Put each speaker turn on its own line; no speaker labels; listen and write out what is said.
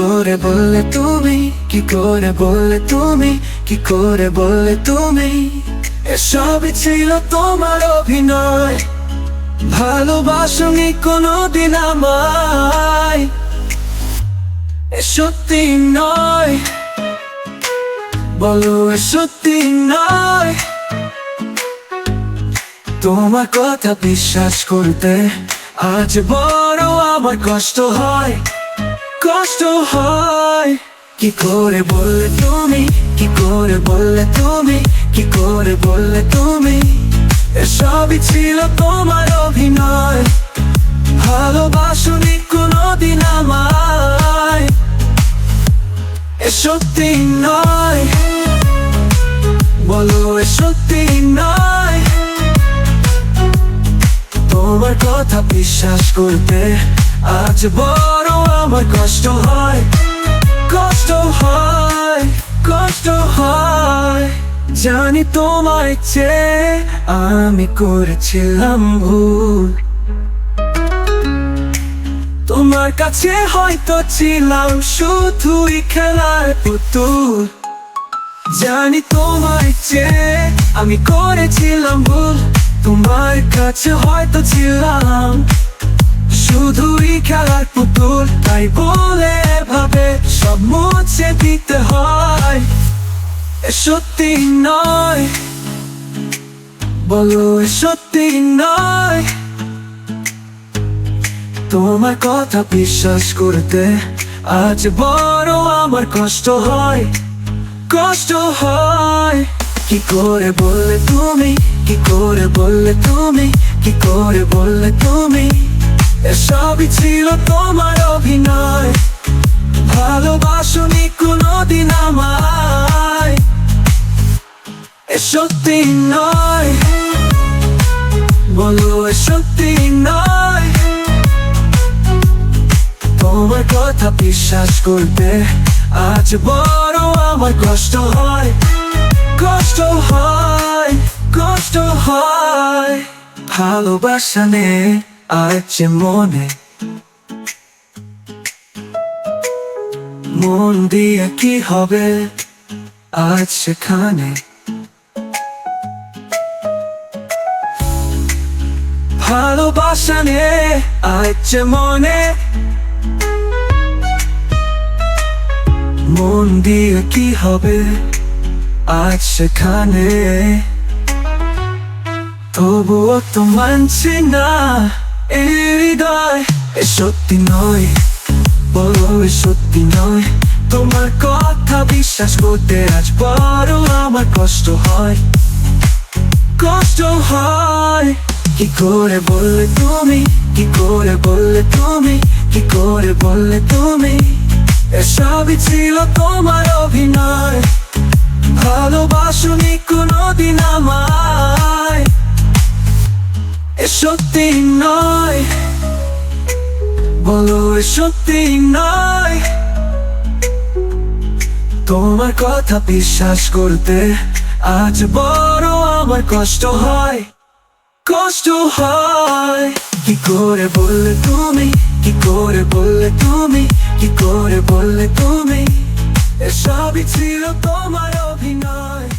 করে বললে তুমি? কি করে বললে তুমি? কি করে বললে তুমি? এসবই ছিল তোমার অভিনয়। ভালোবাসনি কোনোদিন আমায়। সত্যি নয়। বলো সত্যি নয়। তোমার কথা বিশ্বাস করতে আজ বড় আমার কষ্ট হয়। কষ্ট হয়। কি করে বললে তুমি? কি করে বললে তুমি? কি করে বললে তুমি? এসবই ছিল তোমার অভিনয়। ভালোবাসনি কোনোদিন আমায়। এ সত্যি নয়। বলো, এ সত্যি নয়। তোমার কথা বিশ্বাস করতে আজ বড় আমার কষ্ট হয় কষ্ট হয় কষ্ট হয়। জানি তোমায় চেয়ে আমি করেছিলাম ভুল। তোমার কাছে হয়তো ছিলাম শুধুই খেলার পুতুল। জানি তোমায় চেয়ে আমি করেছিলাম ভুল। তোমার কাছে হয়তো ছিলাম শুধুই খেলার পুতুল, তাই বলে ভাবে সব মুছে দিতে হয়। সত্যি নয়, বলো সত্যি নয়। তোমার কথা বিশ্বাস করতে আজ বড় আমার কষ্ট হয় কষ্ট হয়। কি করে বললে তুমি, কি করে বললে তুমি, কি করে বললে তুমি? এসবই ছিল তোমার অভিনয়। ভালোবাসনি কোনোদিন আমায়। এ সত্যি নয়। বলো, এ সত্যি নয়। তোমার কথা বিশ্বাস করতে আজ বড় আমার কষ্ট হয়। কষ্ট হয় কষ্ট হয়। ভালোবাসা নে। আছে মনে। মন দিয়ে কি হবে আজ সেখানে? ভালোবাসা নে আছে মনে। মন দিয়ে কি হবে আজ সেখানে? তবুও তো মানছি না। এই হৃদয়, এ সত্যি নয়, বলো এ সত্যি নয়। তোমার কথা বিশ্বাস করতে আজ বড় আমার কষ্ট হয়। কষ্ট হয়, কি করে বললে তুমি, কি করে বললে তুমি, কি করে বললে তুমি? এসবই ছিল তোমার অভিনয়, ভালোবাসনি কোনোদিন আমায় এ সত্যি নয়। বলো, এ সত্যি নয়। তোমার কথা বিশ্বাস করতে আজ বড় আমার কষ্ট হয়। কষ্ট হয়। কি করে বললে তুমি? কি করে বললে তুমি? কি করে বললে তুমি? এসবই ছিল তোমার অভিনয়।